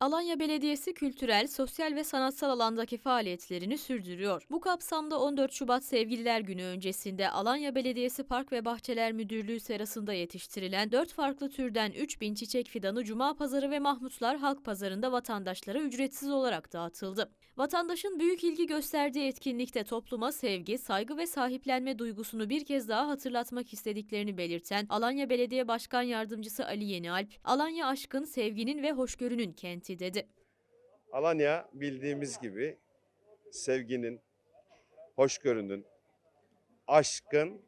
Alanya Belediyesi kültürel, sosyal ve sanatsal alandaki faaliyetlerini sürdürüyor. Bu kapsamda 14 Şubat Sevgililer Günü öncesinde Alanya Belediyesi Park ve Bahçeler Müdürlüğü serasında yetiştirilen 4 farklı türden 3000 çiçek fidanı Cuma Pazarı ve Mahmutlar Halk Pazarı'nda vatandaşlara ücretsiz olarak dağıtıldı. Vatandaşın büyük ilgi gösterdiği etkinlikte topluma sevgi, saygı ve sahiplenme duygusunu bir kez daha hatırlatmak istediklerini belirten Alanya Belediye Başkan Yardımcısı Ali Yenialp, Alanya aşkın, sevginin ve hoşgörünün kenti dedi. Alanya bildiğimiz gibi sevginin, hoşgörünün, aşkın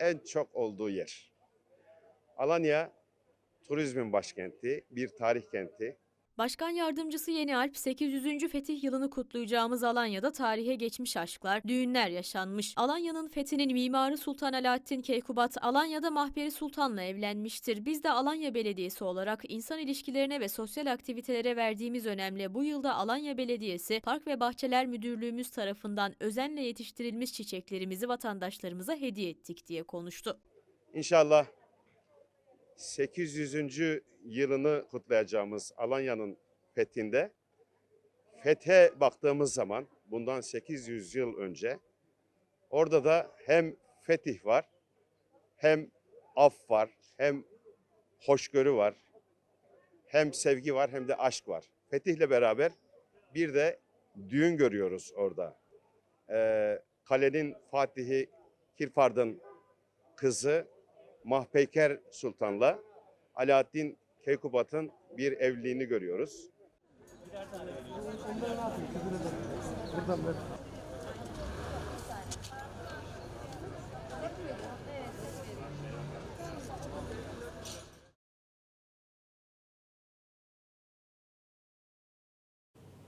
en çok olduğu yer. Alanya turizmin başkenti, bir tarih kenti. Başkan Yardımcısı Yeni Alp 800. fetih yılını kutlayacağımız Alanya'da tarihe geçmiş aşklar, düğünler yaşanmış. Alanya'nın fethinin mimarı Sultan Alaaddin Keykubat Alanya'da Mahperi Sultan'la evlenmiştir. Biz de Alanya Belediyesi olarak insan ilişkilerine ve sosyal aktivitelere verdiğimiz önemle bu yılda Alanya Belediyesi Park ve Bahçeler Müdürlüğümüz tarafından özenle yetiştirilmiş çiçeklerimizi vatandaşlarımıza hediye ettik diye konuştu. İnşallah 800. yılını kutlayacağımız Alanya'nın fethinde fethe baktığımız zaman bundan 800 yıl önce orada da hem fetih var, hem af var, hem hoşgörü var, hem sevgi var hem de aşk var. Fetihle beraber bir de düğün görüyoruz orada. Ee, kalenin Fatihi Kirpard'ın kızı Mahpeyker Sultan'la Alaaddin Keykubat'ın bir evliliğini görüyoruz.